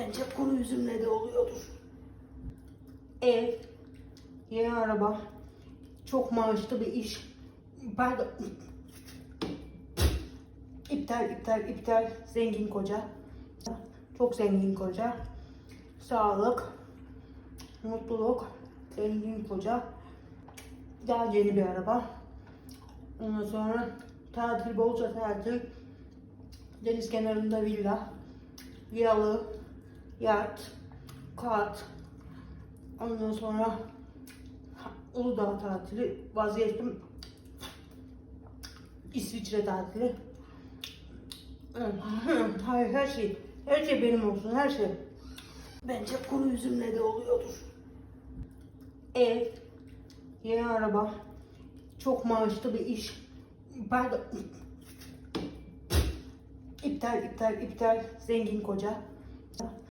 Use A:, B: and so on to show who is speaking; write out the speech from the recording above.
A: Bence kuru üzümle de oluyordur.
B: Ev, yeni araba, çok maaşlı bir iş. Pardon. İptal, iptal, iptal. Zengin koca. Çok zengin koca. Sağlık, mutluluk, zengin koca. Daha yeni bir araba. Ondan sonra tatil, bolca tatil. Deniz kenarında villa. Yalı, yat, kat, Ondan sonra Uludağ tatili vazgeçtim. İsviçre tatili. Hayır her şey. Her şey benim olsun her şey.
A: Bence kuru üzümle de oluyordur.
B: Ev, yeni araba, çok maaşlı bir iş. Pardon. İptal, iptal, iptal. Zengin koca.